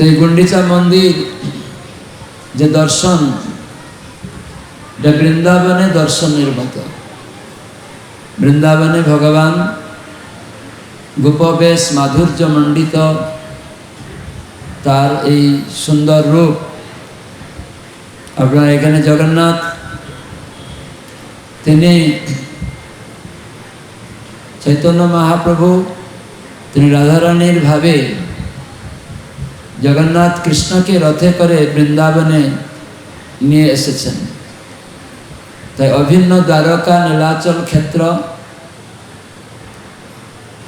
তো এই গুন্ডিচা মন্দির, যে দর্শন, এটা বৃন্দাবনে দর্শনের মতো। বৃন্দাবনে ভগবান গোপবেশ মাধুর্য মণ্ডিত তার এই সুন্দর রূপ। আপনার এখানে জগন্নাথ, তিনি চৈতন্য মহাপ্রভু, তিনি রাধারানীর ভাবে জগন্নাথ কৃষ্ণকে রথে করে বৃন্দাবনে নিয়ে এসেছেন। তাই অভিন্ন দ্বারকা, নীলাচল ক্ষেত্র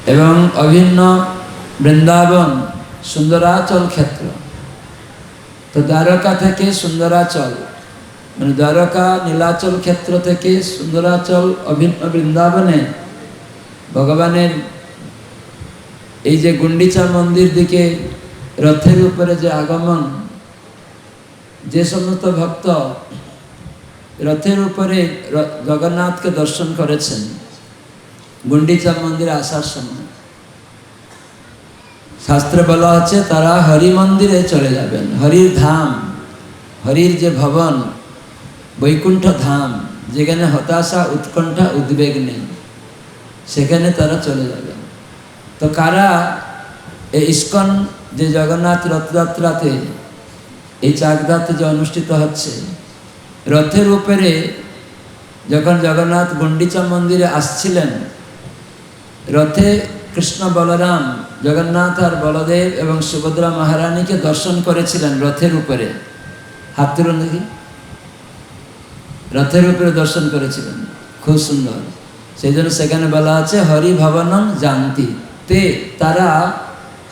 এবং অভিন্ন বৃন্দাবন, সুন্দরাচল ক্ষেত্র। তো দ্বারকা থেকে সুন্দরাচল মানে দ্বারকা, নীলাচল ক্ষেত্র থেকে সুন্দরাচল, অভিন্ন বৃন্দাবনে ভগবানের এই যে গুন্ডিচা মন্দির দিকে রথের উপরে যে আগমন, যে সমস্ত ভক্ত রথের উপরে জগন্নাথকে দর্শন করেছেন গুন্ডিচা মন্দিরে আসার সময়। শাস্ত্রে বলা হচ্ছে তারা হরি মন্দিরে চলে যাবেন। হরির ধাম, হরির যে ভবন, বৈকুণ্ঠ ধাম, যেখানে হতাশা, উৎকণ্ঠা, উদ্বেগ নেই, সেখানে তারা চলে যাবেন। তো কারা এই ইস্কন যে জগন্নাথ রথযাত্রাতে এই চাকদাতে যে অনুষ্ঠিত হচ্ছে, রথের উপরে যখন জগন্নাথ গুন্ডিচা মন্দিরে আসছিলেন, রথে কৃষ্ণ বলরাম, জগন্নাথ আর বলদেব এবং সুভদ্রা মহারানীকে দর্শন করেছিলেন রথের উপরে। হাত তুলুন দেখি। রথের উপরে দর্শন করেছিলেন। খুব সুন্দর। সেই জন্য সেখানে বলা আছে হরিভবনম জানতি। তে তারা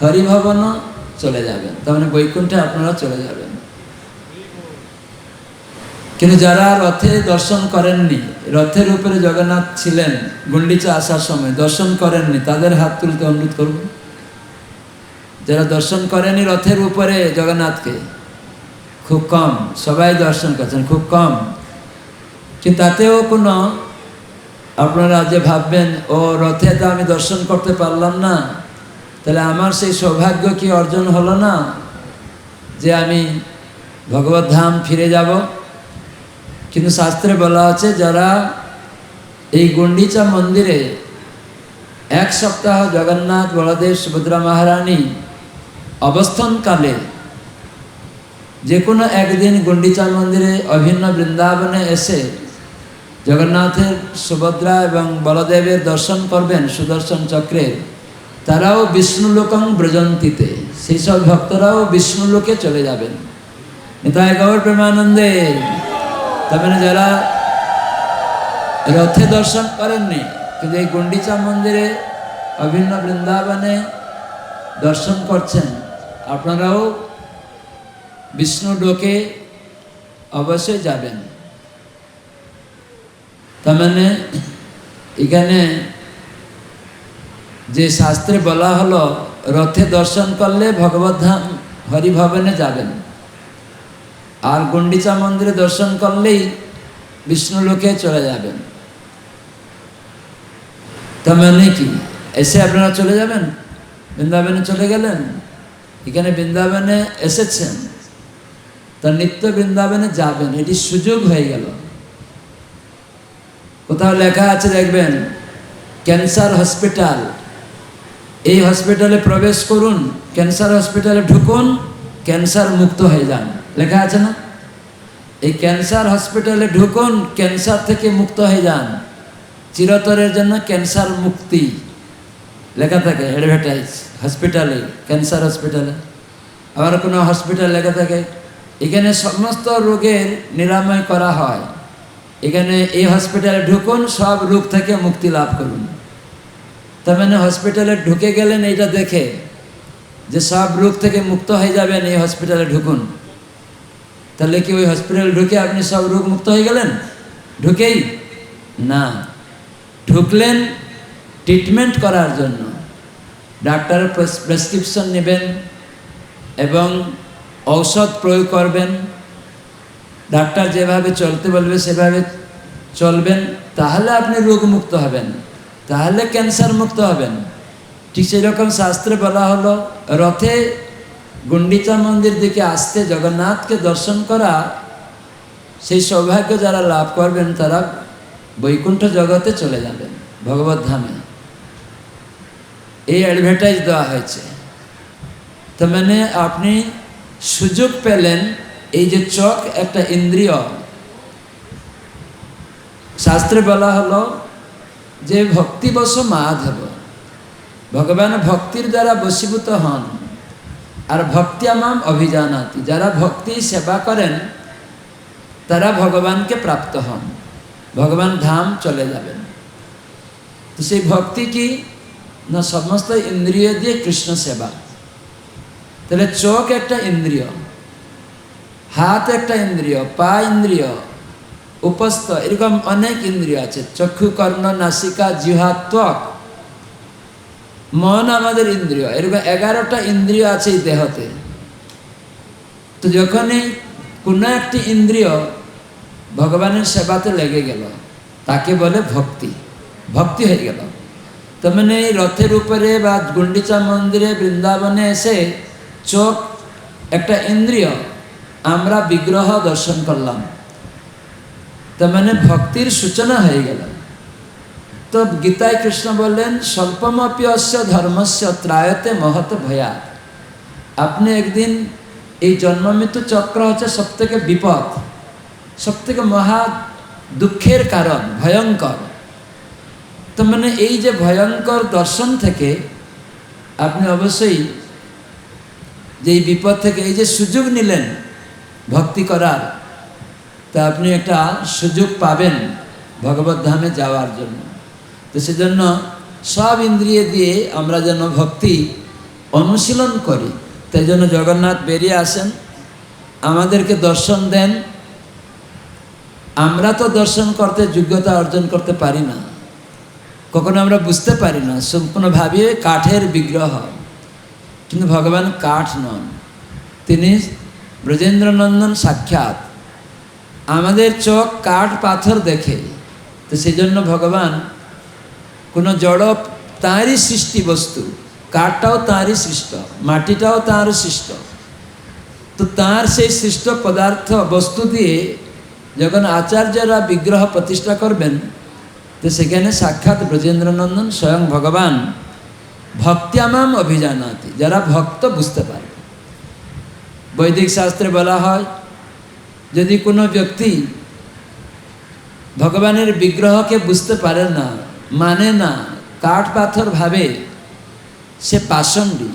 হরিভবন চলে যাবেন। তার মানে বৈকুণ্ঠে আপনারা চলে যাবেন। কিন্তু যারা রথে দর্শন করেননি, রথের উপরে জগন্নাথ ছিলেন গুন্ডিচা আসার সময়, দর্শন করেননি, তাদের হাত তুলতে অনুরোধ করব। যারা দর্শন করেনি রথের উপরে জগন্নাথকে, খুব কম, সবাই দর্শন করছেন, খুব কম। কিন্তু তাতেও কোনো, আপনারা যে ভাববেন, ও, রথে তো আমি দর্শন করতে পারলাম না। তাহলে আমার সেই সৌভাগ্য কি অর্জন হলো না? যে আমি ভগবত ধাম ফিরে যাব? কিন্তু শাস্ত্রে বলা আছে, যারা এই গুন্ডিচা মন্দিরে এক সপ্তাহ জগন্নাথ, বলদেব, সুভদ্রা মহারানী অবস্থানকালে যে কোনো একদিন গুন্ডিচা মন্দিরে অভিন্ন বৃন্দাবনে এসে জগন্নাথের, সুভদ্রা এবং বলদেবের দর্শন করবেন সুদর্শন চক্রের। তারাও বিষ্ণুলোকং ব্রজন্তিতে। সেই সব ভক্তরাও বিষ্ণুলোকে চলে যাবেন। নিতায় গৌর প্রেমানন্দে। তার মানে যারা রথে দর্শন করেননি, কিন্তু এই গুন্ডিচা মন্দিরে, অভিন্ন বৃন্দাবনে দর্শন করছেন, আপনারাও বিষ্ণু ডোকে অবশ্যই যাবেন। তার মানে এখানে যে শাস্ত্রে বলা হলো, রথে দর্শন করলে ভগবত ধাম হরিভবনে যাবেন। আর গুন্ডিচা মন্দিরে দর্শন করলেই বিষ্ণু লোকে চলে যাবেন। তার মানে কি? এসে আপনারা চলে যাবেন? বৃন্দাবনে চলে গেলেন? এখানে বৃন্দাবনে এসেছেন? তার নিত্য বৃন্দাবনে যাবেন, এটি সুযোগ হয়ে গেল। কোথাও লেখা আছে দেখবেন, ক্যান্সার হসপিটাল। এই হসপিটালে প্রবেশ করুন ক্যান্সার হসপিটালে ঢুকুন ক্যান্সার মুক্ত হয়ে যান। লেখা আছে না? এই ক্যান্সার হসপিটালে ঢুকুন ক্যান্সার থেকে মুক্ত হয়ে যান। চিরতরের জন্য ক্যান্সার মুক্তি। লেখা থাকে অ্যাডভার্টাইজ হসপিটালে ক্যান্সার হসপিটালে আবার কোনো হসপিটাল লেখা থাকে, এখানে সমস্ত রোগের নিরাময় করা হয়। এখানে এই হসপিটালে ঢুকুন, সব রোগ থেকে মুক্তি লাভ করুন। তার মানে হসপিটালে ঢুকে গেলেন এইটা দেখে যে সব রোগ থেকে মুক্ত হয়ে যাবেন এই হসপিটালে ঢুকুন। তাহলে কি ওই হসপিটালে ঢুকে আপনি সব রোগ মুক্ত হয়ে গেলেন? ঢুকেই? না। ঢুকলেন ট্রিটমেন্ট করার জন্য। ডাক্তারের প্রেসক্রিপশন নেবেন এবং ঔষধ প্রয়োগ করবেন। ডাক্তার যেভাবে চলতে বলবে সেভাবে চলবেন, তাহলে আপনি রোগমুক্ত হবেন। তাহলে ক্যান্সার মুক্ত হবেন। ঠিক সেই রকম শাস্ত্রে বলা হলো, রথে গুন্ডিচা মন্দির দিকে আসতে জগন্নাথকে দর্শন করা, সেই সৌভাগ্য যারা লাভ করবেন, তারা বৈকুণ্ঠ জগতে চলে যাবেন, ভগবত ধামে। এই অ্যাডভার্টাইজ দেওয়া হয়েছে। তো মানে আপনি সুযোগ পেলেন, এই যে চোখ একটা ইন্দ্রিয়। শাস্ত্রে বলা হলো যে ভক্তিবশ মাধব, ভগবান ভক্তির দ্বারা বশীভূত হন। আর ভক্তি আমাম অভিজানাতি, যারা ভক্তি সেবা করেন, তারা ভগবানকে প্রাপ্ত হন। ভগবান ধাম চলে যাবেন। তো সেই ভক্তি কি? না, সমস্ত ইন্দ্রিয় দিয়ে কৃষ্ণ সেবা। তাহলে চোখ একটা ইন্দ্রিয়, হাত একটা ইন্দ্রিয়, পা ইন্দ্রিয় উপস্থ। এরকম অনেক ইন্দ্রিয় আছে। চক্ষু, কর্ণ, নাসিকা জিহা ত্বক মন আমাদের ইন্দ্রিয়। এরকম এগারোটা ইন্দ্রিয় আছে এই দেহতে। তো যখনই কোনো একটি ইন্দ্রিয় ভগবানের সেবাতে লেগে গেল, তাকে বলে ভক্তি। ভক্তি হয়ে গেল। তার মানে এই রথের উপরে বা গুন্ডিচা মন্দিরে বৃন্দাবনে এসে চোখ, একটা ইন্দ্রিয়, আমরা বিগ্রহ দর্শন করলাম। তার মানে ভক্তির সূচনা হয়ে গেল। তো গীতায় কৃষ্ণ বললেন, স্বল্পমপি অস্য ধর্মস্য ত্রায়তে মহৎ ভয়া আপনি একদিন এই জন্ম মৃত্যু চক্র হচ্ছে সব থেকে বিপদ সব থেকে মহা দুঃখের কারণ, ভয়ঙ্কর। তো মানে এই যে ভয়ঙ্কর দর্শন থেকে আপনি অবশ্যই যে এই বিপদ থেকে এই যে সুযোগ নিলেন ভক্তি করার তা আপনি একটা সুযোগ পাবেন ভগবত ধামে যাওয়ার জন্য। তো সেজন্য সব ইন্দ্রিয় দিয়ে আমরা যেন ভক্তি অনুশীলন করি। তাই জন্য জগন্নাথ বেরিয়ে আসেন, আমাদেরকে দর্শন দেন। আমরা তো দর্শন করতে যোগ্যতা অর্জন করতে পারি না। কখনো আমরা বুঝতে পারি না সম্পূর্ণ ভাবিয়ে কাঠের বিগ্রহ। কিন্তু ভগবান কাঠ নন। তিনি ব্রজেন্দ্রনন্দন সাক্ষাৎ। আমাদের চোখ কাঠ পাথর দেখে, তো সেই জন্য ভগবান কোনো জড় তাঁরই সৃষ্টি বস্তু, কাঠটাও তাঁরই সৃষ্ট, মাটিটাও তাঁর সৃষ্ট। তো তাঁর সেই সৃষ্ট পদার্থ, বস্তু দিয়ে যখন আচার্যরা বিগ্রহ প্রতিষ্ঠা করবেন, তো সেখানে সাক্ষাৎ ব্রজেন্দ্রনন্দন স্বয়ং ভগবান ভক্তিয়ামাম অভিজানাতি যারা ভক্ত বুঝতে পারে। বৈদিক শাস্ত্রে বলা হয় যদি কোনো ব্যক্তি ভগবানের বিগ্রহকে বুঝতে পারে না মানে না, কাঠ পাথর ভাবে সে পাষণ্ডী,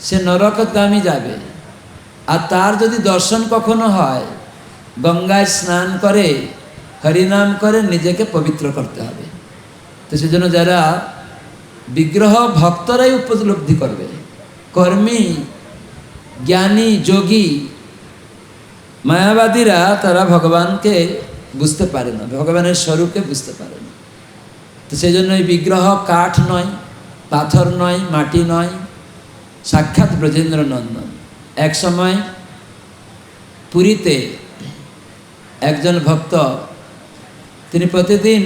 সে নরকগামী যাবে, আর তার যদি দর্শন কখনো হয়, গঙ্গায় স্নান করে, হরিনাম করে নিজেকে পবিত্র করতে হবে। তো সেজন্য যারা বিগ্রহ ভক্তরাই উপলব্ধি করবে, কর্মী, জ্ঞানী, যোগী মায়াবাদীরা তারা ভগবানকে বুঝতে পারে না, ভগবানের স্বরূপকে বুঝতে পারে না। তো সেই জন্য এই বিগ্রহ কাঠ নয়, পাথর নয়, মাটি নয়, সাক্ষাৎ ব্রজেন্দ্র নন্দন। এক সময় পুরীতে একজন ভক্ত, তিনি প্রতিদিন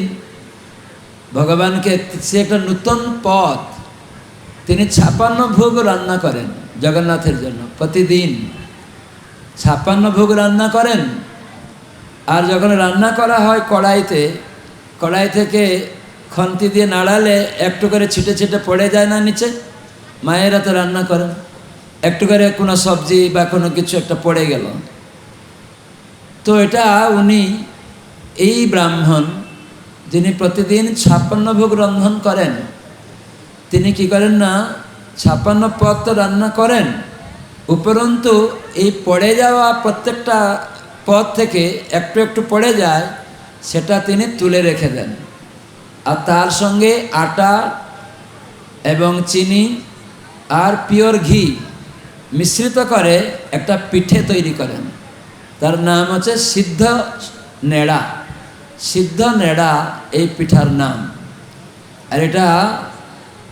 ভগবানকে, সে একটা নূতন পথ, তিনি ছাপান্ন ভোগ রান্না করেন জগন্নাথের জন্য প্রতিদিন। ছাপ্পান্ন ভোগ রান্না করেন। আর যখন রান্না করা হয় কড়াইতে, কড়াই থেকে খন্তি দিয়ে নাড়ালে একটু করে ছিটে ছিটে পড়ে যায় না নিচে? মায়েরা তো রান্না করেন। একটু করে কোনো সবজি বা কোনো কিছু একটা পড়ে গেল। তো এটা উনি, এই ব্রাহ্মণ যিনি প্রতিদিন ছাপ্পান্ন ভোগ রন্ধন করেন, তিনি কি করেন না, ছাপ্পান্ন পদ তো রান্না করেন। উপরন্তু এই পড়ে যাওয়া প্রত্যেকটা পদ থেকে একটু একটু পড়ে যায়, সেটা তিনি তুলে রেখে দেন। আর তার সঙ্গে আটা এবং চিনি আর পিওর ঘি মিশ্রিত করে একটা পিঠে তৈরি করেন। তার নাম হচ্ছে সিদ্ধ নেড়া। সিদ্ধ নেড়া এই পিঠার নাম। আর এটা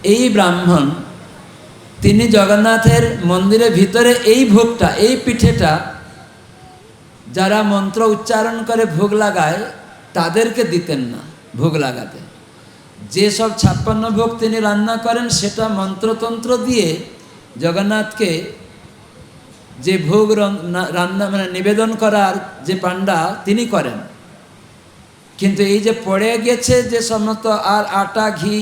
এই ব্রাহ্মণ তিনি জগন্নাথের মন্দিরের ভিতরে এই ভোগটা, এই পিঠেটা যারা মন্ত্র উচ্চারণ করে ভোগ লাগায়, তাদেরকে দিতেন না ভোগ লাগাতে। যেসব ছাপ্পান্ন ভোগ তিনি রান্না করেন, সেটা মন্ত্রতন্ত্র দিয়ে জগন্নাথকে যে ভোগ রান্না মানে নিবেদন করার যে পাণ্ডা, তিনি করেন। কিন্তু এই যে পড়ে গেছে যে সমস্ত আর আটা, ঘি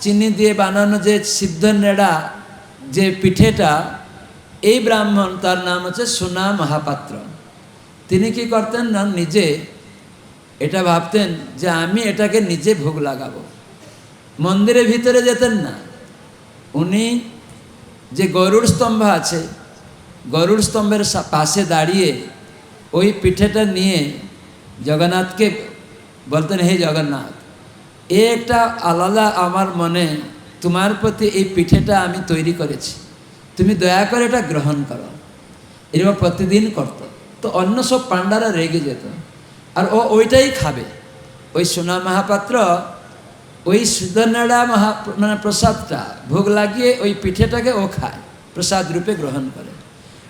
চিনি দিয়ে বানানো যে সিদ্ধ নেড়া যে পিঠেটা, এই ব্রাহ্মণ, তার নাম হচ্ছে সোনা মহাপাত্র। তিনি কি করতেন না, নিজে এটা ভাবতেন যে আমি এটাকে নিজে ভোগ লাগাবো। মন্দিরের ভিতরে যেতেন না। উনি যে গরুড় স্তম্ভ আছে গরুড় স্তম্ভের পাশে দাঁড়িয়ে ওই পিঠেটা নিয়ে জগন্নাথকে বলতেন, হে জগন্নাথ এ একটা আলাদা আমার মনে, তোমার প্রতি এই পিঠেটা আমি তৈরি করেছি। তুমি দয়া করে এটা গ্রহণ করো। এরকম প্রতিদিন করতো। তো অন্য সব পাণ্ডারা রেগে যেত। আর ও ওইটাই খাবে। ওই সোনা মহাপাত্র, ওই সুদনেড়া মহা মানে প্রসাদটা, ভোগ লাগিয়ে ওই পিঠেটাকে ও খায়, প্রসাদ রূপে গ্রহণ করে।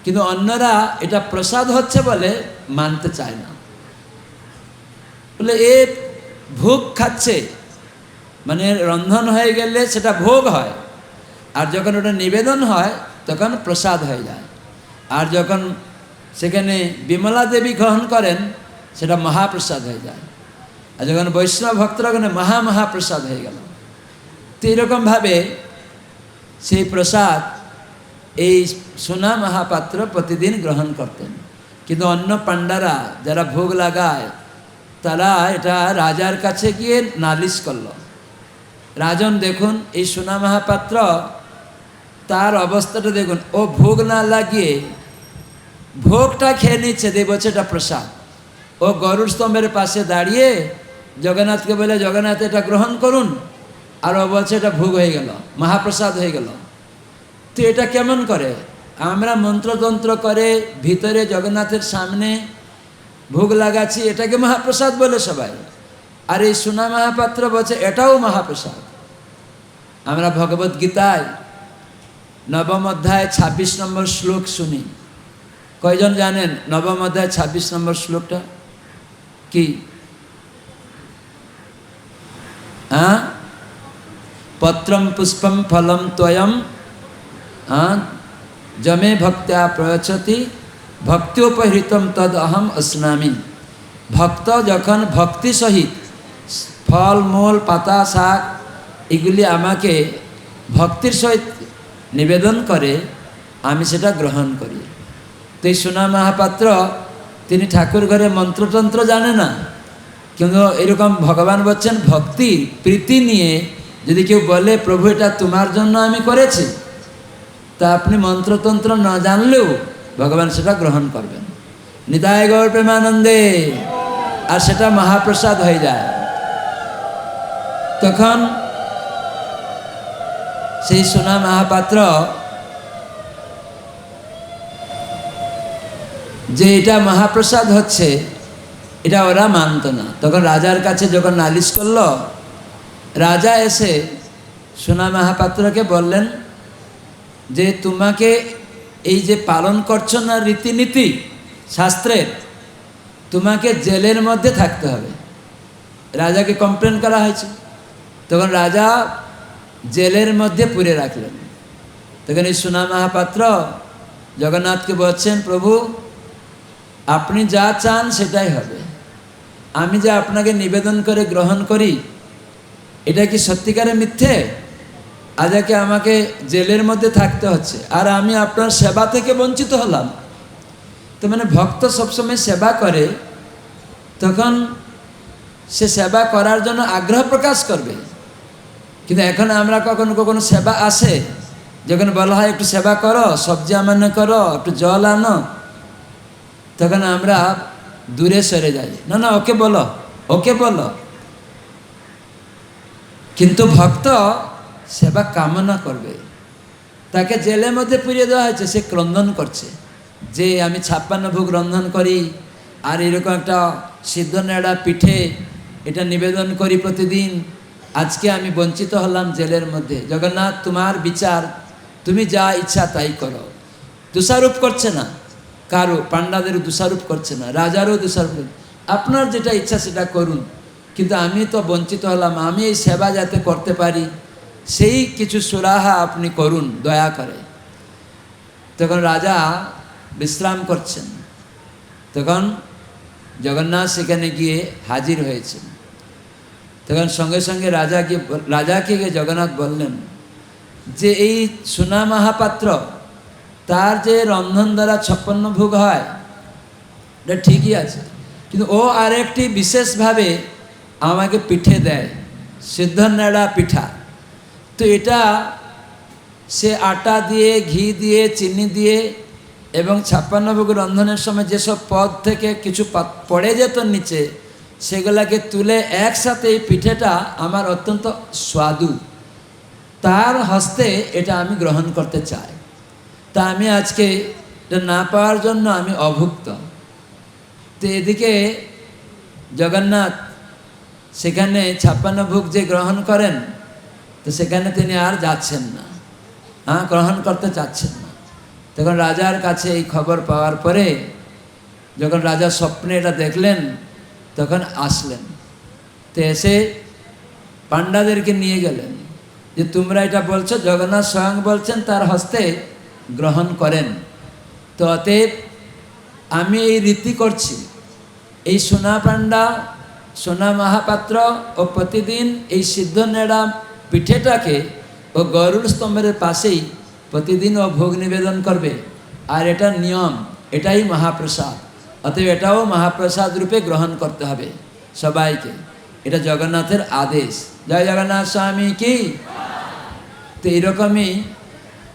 কিন্তু অন্যরা এটা প্রসাদ হচ্ছে বলে মানতে চায় না। বলে, এ ভোগ খাচ্ছে মানে রন্ধন হয়ে গেলে সেটা ভোগ হয়। আর যখন ওটা নিবেদন হয়, তখন প্রসাদ হয়ে যায়। আর যখন সেখানে বিমলা দেবী গ্রহণ করেন, সেটা মহাপ্রসাদ হয়ে যায়। আর যখন বৈষ্ণব ভক্তরা ওখানে মহা মহাপ্রসাদ হয়ে গেল। তো এরকমভাবে সেই প্রসাদ, এই সোনা মহাপাত্র প্রতিদিন গ্রহণ করতেন। কিন্তু অন্য পাণ্ডারা যারা ভোগ লাগায়, তারা এটা রাজার কাছে গিয়ে নালিশ করল। রাজন দেখুন, এই সোনা মহাপাত্র, তার অবস্থাটা দেখুন। ও ভোগ না লাগিয়ে ভোগটা খেয়ে নিচ্ছে বলছে, এটা প্রসাদ। ও গরুর স্তম্ভের পাশে দাঁড়িয়ে জগন্নাথকে বলে, জগন্নাথ, এটা গ্রহণ করুন। আর ও বলছে, এটা ভোগ হয়ে গেল, মহাপ্রসাদ হয়ে গেল। তো এটা কেমন করে? আমরা মন্ত্রতন্ত্র করে ভিতরে জগন্নাথের সামনে ভোগ লাগাচ্ছি, এটাকে মহাপ্রসাদ বলে সবাই। আর এই সোনা মহাপাত্র বলছে, এটাও মহাপ্রসাদ। আমরা ভগবত গীতায় নবম অধ্যায় ছাব্বিশ নম্বর শ্লোক শুনি কয়জন জানেন নবম অধ্যায় ছাব্বিশ নম্বর শ্লোকটা কি হ্যাঁ পত্রম পুষ্পম ফলম ত্বয়ম হ্যাঁ জমে ভক্ত্যা প্রয়চ্ছতি ভক্তোপহৃতম তদ অহম অস্নামি ভক্ত যখন ভক্তি সহিত ফল মূল পাতা শাক এগুলি আমাকে ভক্তির সহিত নিবেদন করে, আমি সেটা গ্রহণ করি। তো এই সোনা মহাপাত্র, তিনি ঠাকুর ঘরে মন্ত্রতন্ত্র জানে না। কিন্তু এরকম ভগবান বলছেন, ভক্তি, প্রীতি নিয়ে যদি কেউ বলে, প্রভু, এটা তোমার জন্য আমি করেছি তা আপনি মন্ত্রতন্ত্র না জানলেও ভগবান সেটা গ্রহণ করবেন। নিতায় গৌর প্রেমানন্দে, আর সেটা মহাপ্রসাদ হয়ে যায়। তখন সেই সোনা মহাপাত্র যে এটা মহাপ্রসাদ হচ্ছে, এটা ওরা মানত না। তখন রাজার কাছে যখন নালিশ করল, রাজা এসে সোনা মহাপাত্রকে বললেন যে, তোমাকে এই যে পালন করছ না রীতিনীতি, শাস্ত্রের, তোমাকে জেলের মধ্যে থাকতে হবে। রাজাকে কমপ্লেন করা হয়েছে। তখন রাজা জেলের মধ্যে পুরে রাখলেন। তখন এই সোনা মহাপাত্র জগন্নাথকে বলছেন, প্রভু, আপনি যা চান সেটাই হবে। আমি যে আপনাকে নিবেদন করে গ্রহণ করি, এটা কি সত্যিকারে মিথ্যে? আজাকে আমাকে জেলের মধ্যে থাকতে হচ্ছে, আর আমি আপনার সেবা থেকে বঞ্চিত হলাম। তো মানে ভক্ত সবসময় সেবা করে, তখন সে সেবা করার জন্য আগ্রহ প্রকাশ করবে। কিন্তু এখন আমরা কখনো কখনো সেবা আসে। যখন বলা হয় একটু সেবা করো, সবজি আমান্য করো, একটু জল আনো, তখন আমরা দূরে সরে যাই। না না, ওকে বলো ওকে বলো। কিন্তু ভক্ত সেবা কামনা করবে। তাকে জেলের মধ্যে পুড়িয়ে দেওয়া হয়েছে, সে ক্রন্দন করছে। যে আমি ছাপ্পান্ন ভোগ রন্ধন করি, আর এরকম একটা সিদ্ধ নেড়া পিঠে এটা নিবেদন করি প্রতিদিন আজকে আমি বঞ্চিত হলাম জেলের মধ্যে। জগন্নাথ, তোমার বিচার, তুমি যা ইচ্ছা তাই করো। দোষারোপ করছে না। কারও, পাণ্ডাদেরও দোষারোপ করছে না। রাজারও দোষারোপ আপনার যেটা ইচ্ছা সেটা করুন। কিন্তু আমি তো বঞ্চিত হলাম। আমি এই সেবা যাতে করতে পারি, সেই কিছু সুরাহা আপনি করুন, দয়া করে। তখন রাজা বিশ্রাম করছেন। তখন জগন্নাথ সেখানে গিয়ে হাজির হয়েছেন। তখন সঙ্গে সঙ্গে রাজাকে রাজাকে গিয়ে জগন্নাথ বললেন যে এই সোনা মহাপাত্র, তার যে রন্ধন দ্বারা ছপ্পন্ন ভোগ হয়, এটা ঠিকই আছে। কিন্তু ও আরেকটি বিশেষভাবে আমাকে পিঠে দেয় সিদ্ধ নেড়া পিঠা। তো এটা সে আটা দিয়ে, ঘি দিয়ে, চিনি দিয়ে এবং ছাপ্পান্ন ভোগ রন্ধনের সময় যেসব পদ থেকে কিছু পড়ে যেত নিচে সেগুলাকে তুলে একসাথে এই পিঠেটা আমার অত্যন্ত স্বাদু। তার হস্তে এটা আমি গ্রহণ করতে চাই। তা আমি আজকে এটা না পাওয়ার জন্য আমি অভুক্ত। তো এদিকে জগন্নাথ সেখানে ছাপ্পান্ন ভোগ যে গ্রহণ করেন, তো সেখানে তিনি আর যাচ্ছেন না। হ্যাঁ গ্রহণ করতে চাচ্ছেন না। তখন রাজার কাছে এই খবর পাওয়ার পরে যখন রাজা স্বপ্নে এটা দেখলেন তখন আসলেন। তো এসে পাণ্ডাদেরকে নিয়ে গেলেন। যে তোমরা এটা বলছো, জগন্নাথ স্বয়ং বলছেন, তার হস্তে গ্রহণ করেন। তো অতএব আমি এই রীতি করছি। এই সোনা পাণ্ডা, সোনা মহাপাত্র ও প্রতিদিন এই সিদ্ধ নেড়া পিঠেটাকে ও গরুর স্তম্ভের পাশেই প্রতিদিন ও ভোগ নিবেদন করবে। আর এটা নিয়ম, এটাই মহাপ্রসাদ। অতএব এটাও মহাপ্রসাদ রূপে গ্রহণ করতে হবে সবাইকে। এটা জগন্নাথের আদেশ। জয় জগন্নাথ স্বামী কি? তো এইরকমই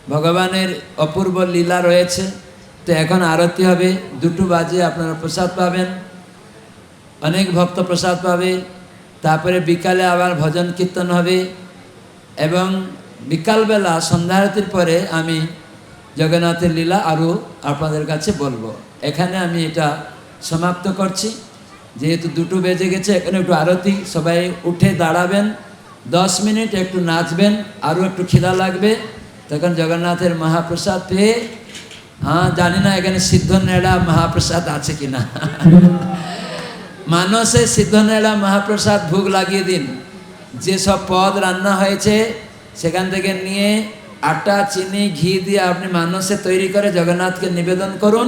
ভগবানের অপূর্ব লীলা রয়েছে। তো এখন আরতি হবে। দুটো বাজে আপনারা প্রসাদ পাবেন। অনেক ভক্ত প্রসাদ পাবে। তারপরে বিকালে আবার ভজন কীর্তন হবে। এবং বিকালবেলা সন্ধ্যা আরতির পরে আমি জগন্নাথের লীলা আরও আপনাদের কাছে বলব। এখানে আমি এটা সমাপ্ত করছি। যেহেতু দুটো বেজে গেছে, এখানে একটু আরতি, সবাই উঠে দাঁড়াবেন। দশ মিনিট একটু নাচবেন, আরও একটু খিদা লাগবে। তখন জগন্নাথের মহাপ্রসাদ পেয়ে হ্যাঁ জানি না এখানে সিদ্ধ নেড়া মহাপ্রসাদ আছে কি না মানসে সিদ্ধ নেড়া মহাপ্রসাদ ভোগ লাগিয়ে দিন। যেসব পদ রান্না হয়েছে, সেখান থেকে নিয়ে আটা, চিনি, ঘি দিয়ে আপনি মানসে তৈরি করে জগন্নাথকে নিবেদন করুন।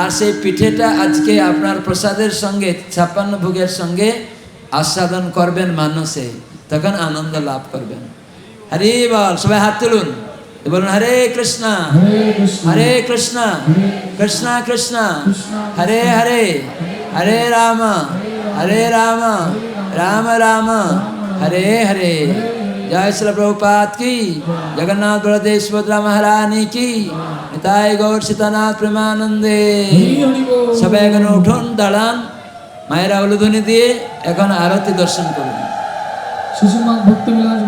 আর সেই পিঠেটা আজকে আপনার প্রসাদের সঙ্গে ছাপ্পান্ন ভোগের সঙ্গে আস্বাদন করবেন মানসে। তখন আনন্দ লাভ করবেন। হরে বল সবাই হাত তুলুন। বলুন হরে কৃষ্ণ হরে কৃষ্ণ কৃষ্ণ কৃষ্ণ হরে হরে হরে রাম হরে রাম রাম রাম হরে হরে। জয় শ্রী প্রভুপাত কি জগন্নাথ বলদেব সুভদ্রা মহারানী কি নিতাই গৌর সীতানাথ প্রেমানন্দে সবাই এখন উঠুন দাঁড়ান মায়েরা উলুধনি দিয়ে এখন আরতি দর্শন করুন শিশুমান ভক্ত বিলাস